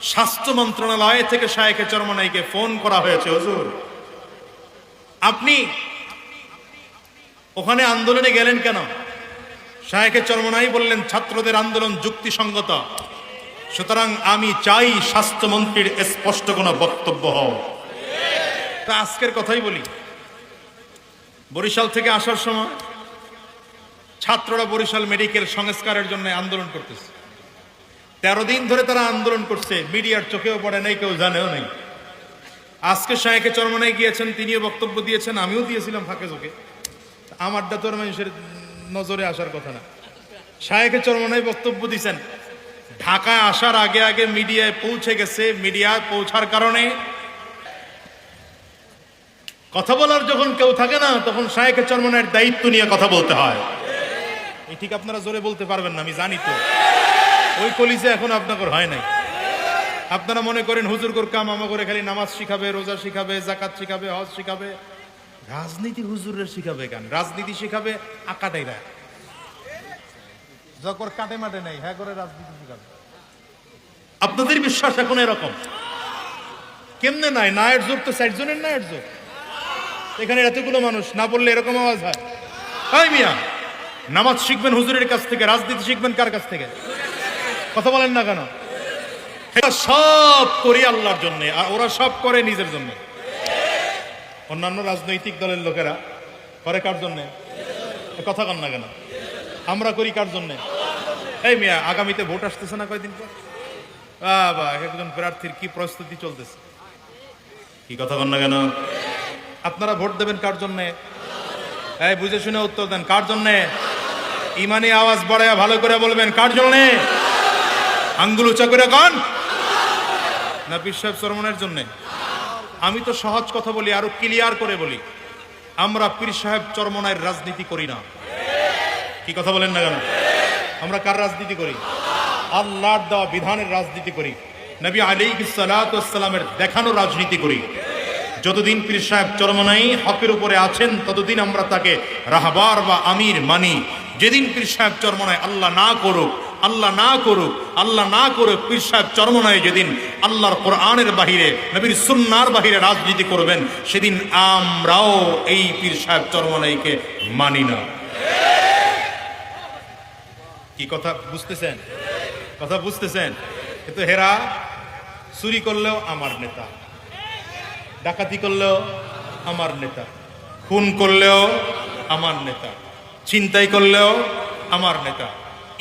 স্বাস্থ্য মন্ত্রণালয় থেকে শায়েখে চরমনাইকে ফোন করা হয়েছে, হুজুর। আপনি ওখানে আন্দোলনে গেলেন কেন? শায়েখে চরমনাই বললেন, ছাত্রদের আন্দোলন যুক্তিসঙ্গত। সুতরাং আমি চাই স্বাস্থ্যমন্ত্রীর স্পষ্ট কোনো বক্তব্য হও। তা আজকের কথাই বলি। বরিশাল থেকে আসার সময় ছাত্ররা বরিশাল মেডিকেল সংস্কারের জন্য আন্দোলন করতেছে। তেরো দিন ধরে তারা আন্দোলন করছে। মিডিয়ার চোখেও পড়ে নাই, কেউ জানেও নেই। আজকে শাহেকে চরমনায় গিয়েছেন, তিনিও বক্তব্য দিয়েছেন, আমিও দিয়েছিলাম ফাঁকে চোখে আমারটা তো আর মানুষের নজরে আসার কথা না। শাহেকে চরমনায় বক্তব্য দিয়েছেন। ঢাকায় আসার আগে আগে মিডিয়ায় পৌঁছে গেছে। মিডিয়ায় পৌঁছার কারণে কথা বলার যখন কেউ থাকে না, তখন শাহেকে চরমনের দায়িত্ব নিয়ে কথা বলতে হয়। ঠিক আপনারা জোরে বলতে পারবেন না, আমি জানি তো। ওই কলিজে এখন আপনাদের হয় নাই। আপনারা মনে করেন হুজুর কর কাম আমা করে খালি নামাজ শিখাবে, রোজা শিখাবে, জাকাত শিখাবে, হজ শিখাবে। রাজনীতি হুজুরের শিখাবে কেন? রাজনীতি শিখাবে আকাটাই আকাটাইরা যখন কাটে মাটে নাই হ্যাঁ করে রাজনীতি শিখাবে। আপনাদের বিশ্বাস এখন এরকম? কেমনে নাই? নায়ের যোগ তো ষাট জনের নায়ের যোগ এখানে এতগুলো মানুষ, না বললে এরকম আওয়াজ হয়। মিয়া, নামাজ শিখবেন হুজুরের কাছ থেকে, রাজনীতি শিখবেন কার কাছ থেকে? কথা বলেন না কেন? সব করি আল্লাহর জন্য, আর ওরা সব করে নিজের জন্য। অন্যান্য রাজনৈতিক দলের লোকেরা করে কার জন্যে? কথা কন না কেন? আমরা করি কার জন্যে? এই মিয়া, আগামীতে ভোট আসতেছে না কয়দিন পর? বাবা এক একজন প্রার্থীর কি প্রস্তুতি চলতেছে? কি কথা কন না কেন? আপনারা ভোট দেবেন কার জন্যে? এই, বুঝে শুনে উত্তর দেন, কার জন্যে? ইমানি আওয়াজ বড়ায় ভালো করে বলবেন, কার জন্যে? আঙ্গুল উঁচা করে কন। না সাহেব সরমনের জন্যে। আমি তো সহজ কথা বলি, আরও ক্লিয়ার করে বলি। আমরা পীর সাহেব চরমনায়ের রাজনীতি করি না। কি কথা বলেন না কেন? আমরা কার রাজনীতি করি? আল্লাহর দেওয়া বিধানের রাজনীতি করি। নবী আলী সালামের দেখানো রাজনীতি করি। যতদিন পীর সাহেব চরমনাই হকের উপরে আছেন, ততদিন আমরা তাকে রাহবার বা আমির মানি। যেদিন পীর সাহেব চরমনায় আল্লাহ না করুক আল্লাহ না করুক, আল্লাহ না করুক, পীর সাহেব চরমনায় যেদিন আল্লাহর কোরআনের বাহিরে, নবীর সুন্নার বাহিরে রাজনীতি করবেন, সেদিন আমরাও এই পীর সাহেব চরমনাইকে মানি না। কি কথা বুঝতেছেন? কথা বুঝতেছেন? কিন্তু হেরা, চুরি করলেও আমার নেতা, ডাকাতি করলেও আমার নেতা, খুন করলেও আমার নেতা, ছিনতাই করলেও আমার নেতা।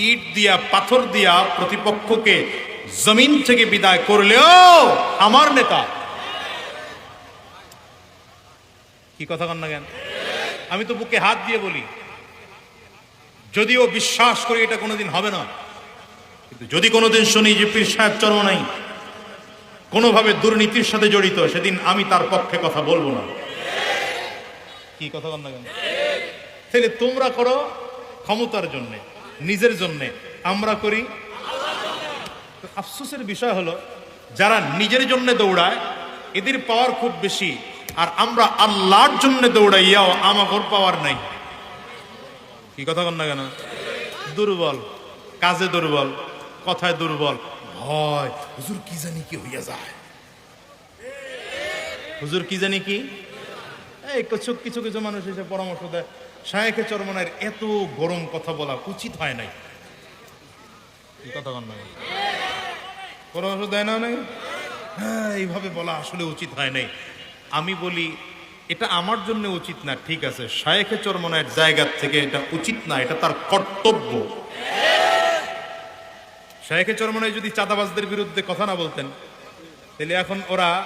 ইট দিয়া, পাথর দিয়া প্রতিপক্ষকে জমিন থেকে বিদায় করলেও আমার নেতা। কি কথা কন না কেন? আমি তো বুকে হাত দিয়ে বলি, যদিও বিশ্বাস করি এটা কোনোদিন হবে না, কিন্তু যদি কোনোদিন শুনি যে পীর সাহেব চর্ম নাই, কোনোভাবে দুর্নীতির সাথে জড়িত, সেদিন আমি তার পক্ষে কথা বলব না। কি কথা বল না কেন? তাহলে তোমরা করো ক্ষমতার জন্য। নিজের জন্যে। আমরা করি। আফসোসের বিষয় হলো, যারা নিজের জন্য দৌড়ায়, এদের পাওয়ার খুব বেশি। আর আমরা আল্লাহর জন্য দৌড়াইয়াও আমাগর পাওয়ার নাই। কি কথা বল না কেন? দুর্বল। কাজে দুর্বল, কথায় দুর্বল। ভয়। হুজুর কি জানি কি হইয়া যায়। হুজুর কি জানি কি? এই কিছু কিছু কিছু মানুষ এসে পরামর্শ দেয়। শায়েখে চরমনের এত গরম কথা বলা উচিত হয় নাই। কথা কন পরামর্শ দেয় না নাই? হ্যাঁ এইভাবে বলা আসলে উচিত হয় নাই। আমি বলি এটা আমার জন্য উচিত না ঠিক আছে। শায়েখে চরমনের জায়গা থেকে এটা উচিত না এটা তার কর্তব্য। শায়েখে চরমনায় যদি চাঁদাবাজদের বিরুদ্ধে কথা না বলতেন তাহলে এখন ওরা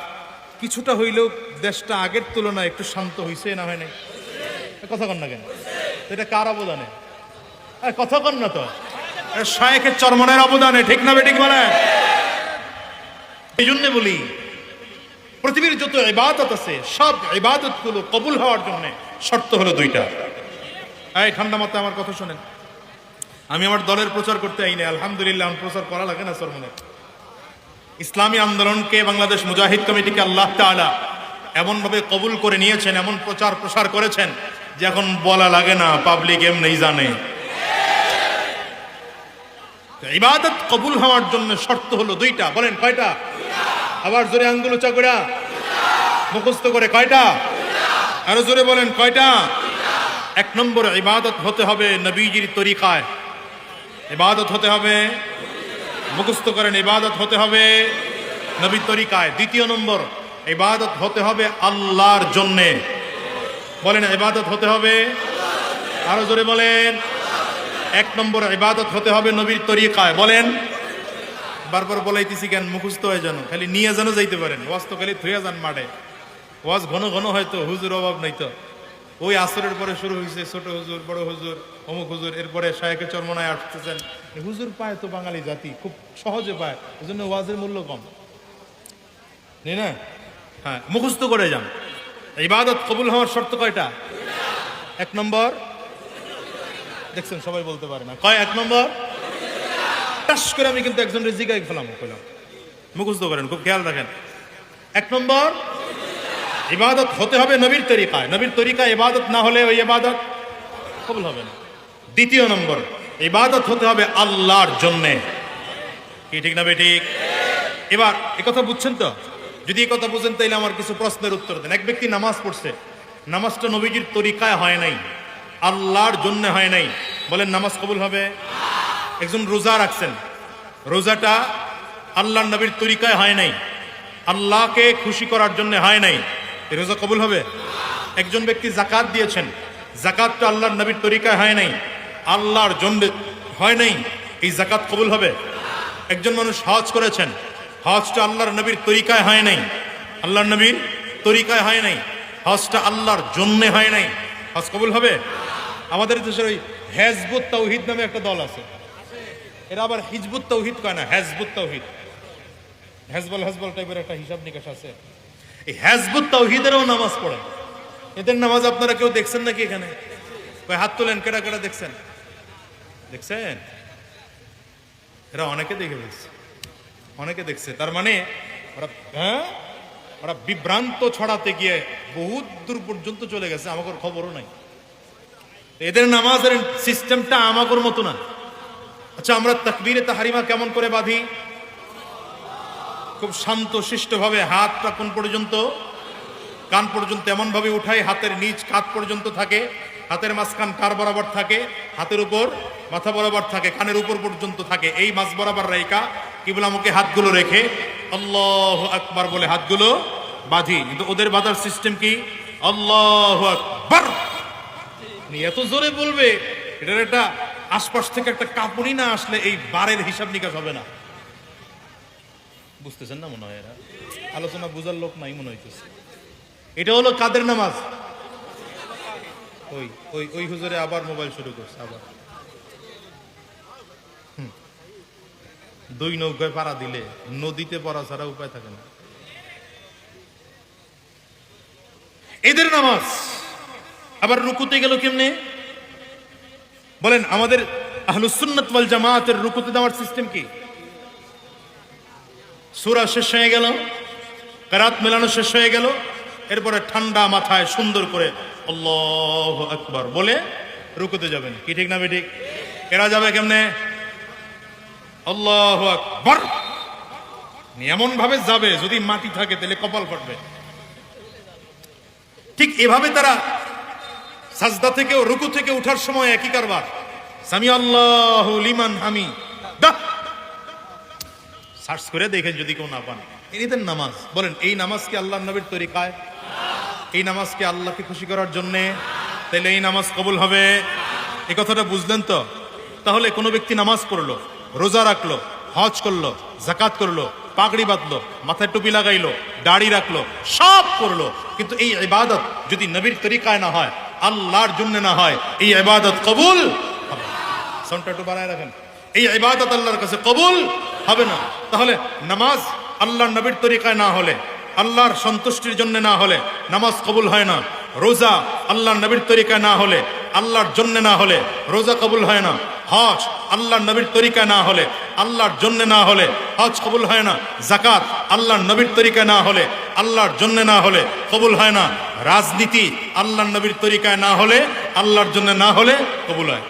কিছুটা হইলেও দেশটা আগের তুলনায় একটু শান্ত হইছে না হয় নাই? কথা কন না কেন? এটা কার অবদানে? কথা কন না তো। শায়েখের চরমনের অবদানে, ঠিক না বেঠিক বলে? এই জন্য বলি, পৃথিবীর যত ইবাদত আছে, সব ইবাদতগুলো কবুল হওয়ার জন্য শর্ত হলো দুইটা। এই ঠান্ডা মাথায় আমার কথা শোনেন। আমি আমার দলের প্রচার করতে আইনি আলহামদুলিল্লাহ, আমার প্রচার করা লাগে না সরমনে ইসলামী আন্দোলনকে বাংলাদেশ মুজাহিদ কমিটিকে আল্লাহ তাআলা এমন ভাবে কবুল করে নিয়েছেন, এমন প্রচার প্রসার করেছেন যে এখন বলা লাগে না পাবলিক এমনি জানে। ইবাদত কবুল হওয়ার জন্য শর্ত হলো দুইটা। বলেন, কয়টা? আবার জোরে আঙ্গুল উঁচা করে মুখস্থ করে, কয়টা? আরও জোরে বলেন, কয়টা? এক নম্বর ইবাদত হতে হবে নবীজির তরিকায়। ইবাদত হতে হবে, মুখস্থ করেন, ইবাদত হতে হবে নবীর তরিকায়। দ্বিতীয় নম্বর, ইবাদত হতে হবে আল্লাহর জন্যে। বলেন ইবাদত হতে হবে। আরও জোরে বলেন। এক নম্বর ইবাদত হতে হবে নবীর তরিকায়। বলেন। বারবার বলাইতেছি কেন, মুখস্থ হয়ে যেন, খালি নিয়ে যেন যাইতে পারেন। ওয়াজ তো খালি থুয়ে যান মাঠে। ওয়াজ ঘন ঘন হয়তো, হুজুর অভাব নাই তো। ওই আসরের পরে শুরু হয়েছে ছোট হুজুর, বড় হুজুর, অমুক হুজুর, এরপরে শায়েকে চরমনায় আসতেছেন। হুজুর পায় তো বাঙালি জাতি, খুব সহজে পায়। ওই জন্য ওয়াজের মূল্য কম। নেই না? হ্যাঁ মুখস্থ করে যান। ইবাদত কবুল হওয়ার শর্ত কয়টা? এক নম্বর, দেখছেন, সবাই বলতে পারে না। কয়, এক নম্বর? টাস করে আমি কিন্তু একজন রেজিকাই ফেলাম, কইলাম। মুখস্থ করেন, খুব খেয়াল রাখেন। এক নম্বর, ইবাদত হতে হবে নবীর তরিকায়। নবীর তরিকা ইবাদত না হলে ওই ইবাদত কবুল হবে না। দ্বিতীয় নম্বর, ইবাদত হতে হবে আল্লাহর জন্যে। কি, ঠিক না বেঠিক এবার, এ কথা বুঝছেন তো? যদি এই কথা বুঝেন, তাইলে আমার কিছু প্রশ্নের উত্তর দেন। এক ব্যক্তি নামাজ পড়ছে, নামাজটা নবীজির তরিকায় হয় নাই, আল্লাহর জন্য হয় নাই। বলেন, নামাজ কবুল হবে? একজন রোজা রাখছেন, রোজাটা আল্লাহর নবীর তরিকায় হয় নাই, আল্লাহকে খুশি করার জন্য হয় নাই। রোজা কবুল হবে? একজন ব্যক্তি জাকাত দিয়েছেন জাকাতটা আল্লাহর নবীর তরিকায় হয় নাই, আল্লাহর জন্য হয় নাই, এই জাকাত কবুল হবে? একজন মানুষ হজ করেছেন হজটা আল্লাহর নবীর তরিকায় হয় নাই। আল্লাহর নবীর তরিকায় হয় নাই। হজটা আল্লাহর জন্যে হয় নাই। হজ কবুল হবে? আমাদের দেশের ওই হেজবুত তৌহিদ নামে একটা দল আছে। এরা আবার হিজবুত তৌহিদ কয় না, হেজবুত তৌহিদ। হেজবল হেজবল টাইপের একটা হিসাব নিকাশ আছে। এই হেজবুত তৌহিদেরও নামাজ পড়ে। এদের নামাজ আপনারা কেউ দেখছেন নাকি এখানে? ভাই হাত তোলেন কেটা কেটা দেখছেন? দেখছেন? এরা অনেকে দেখে ফেলছে। অনেকে দেখছে। তার মানে ওরা হ্যাঁ? ওরা বিভ্রান্ত ছড়াতে গিয়ে বহুত দূর পর্যন্ত চলে গেছে, আমাকে খবরও নাই। এদের নামাজের সিস্টেমটা আমাগর মতো না। আচ্ছা আমরা তাকবীরে তাহারিমা কেমন করে বাঁধি? খুব শান্ত শিষ্টভাবে হাতটা কোন পর্যন্ত? কান পর্যন্ত এমন ভাবে উঠাই, হাতের নিচ কাত পর্যন্ত থাকে, হাতের মাঝখান কার বরাবর থাকে, হাতের উপর মাথা বরাবর থাকে, কানের উপর পর্যন্ত থাকে, এই মাছ বরাবর রেখা কি বলে আমাকে হাতগুলো রেখে আল্লাহ আকবার বলে হাতগুলো বাঁধি। কিন্তু ওদের বাঁধার সিস্টেম কি? আল্লাহ আকবার। এত জোরে বলবে, এটার একটা আশপাশ থেকে একটা কাঁপুনি না আসলে এই বারের হিসাব নিকাশ হবে না। বুঝতেছেন না মনে হয় এরা? আলোচনা বুঝার লোক নাই মনে হইতেছে। এটা হলো কাদের নামাজ? ওই ওই ওই হুজুরে আবার মোবাইল শুরু করছে, আবার। দুই নৌকায় পাড়া দিলে নদীতে পড়া ছাড়া উপায় থাকে না। এদের নামাজ। আবার রুকুতে গেল কেমনে? বলেন, আমাদের জামাতের রুকুতে দেওয়ার সিস্টেম কি? সুরা শেষ হয়ে গেল, কারাত মেলানো শেষ হয়ে গেল, এরপরে ঠান্ডা মাথায় সুন্দর করে আল্লাহ আকবার বলে রুকুতে যাবেন। কি ঠিক না ঠিক এরা যাবে কেমনে? আল্লাহ আকবার। এমন ভাবে যাবে, যদি মাটি থাকে তাহলে কপাল ফাটবে। ঠিক এভাবে তারা সাজদা থেকে রুকু থেকে উঠার সময় একই কারবার। সামি আল্লাহ লিমান হামি। সার্চ করে দেখেন যদি কেউ না পান। এদের নামাজ। বলেন, এই নামাজ কি আল্লাহ নবীর তরিকায়? এই নামাজ কি আল্লাহকে খুশি করার জন্যে? তাহলে এই নামাজ কবুল হবে। এই কথাটা বুঝলেন তো? তাহলে কোনো ব্যক্তি নামাজ পড়ল। রোজা রাখল, হজ করল জাকাত করল, পাগড়ি বাঁধলো, মাথায় টুপি লাগাইলো, দাড়ি রাখল, সব করল। কিন্তু এই ইবাদত যদি নবীর তরিকায় না হয়, আল্লাহর জন্য না হয়, এই ইবাদত কবুল হবে। সাউন্ডটা একটু বাড়ায় রাখেন। এই ইবাদত আল্লাহর কাছে কবুল হবে না। তাহলে নামাজ আল্লাহর নবীর তরিকায় না হলে, আল্লাহর সন্তুষ্টির জন্য না হলে নামাজ কবুল হয় না। রোজা আল্লাহর নবীর তরিকায় না হলে, আল্লাহর জন্য না হলে রোজা কবুল হয় না। হজ আল্লাহর নবীর তরিকা না হলে, আল্লাহর জন্য না হলে, হজ কবুল হয় না জাকাত আল্লাহর নবীর তরিকা না হলে, আল্লাহর জন্য না হলে কবুল হয় না, রাজনীতি আল্লাহর নবীর তরিকায় না হলে, আল্লাহর জন্য না হলে কবুল হয়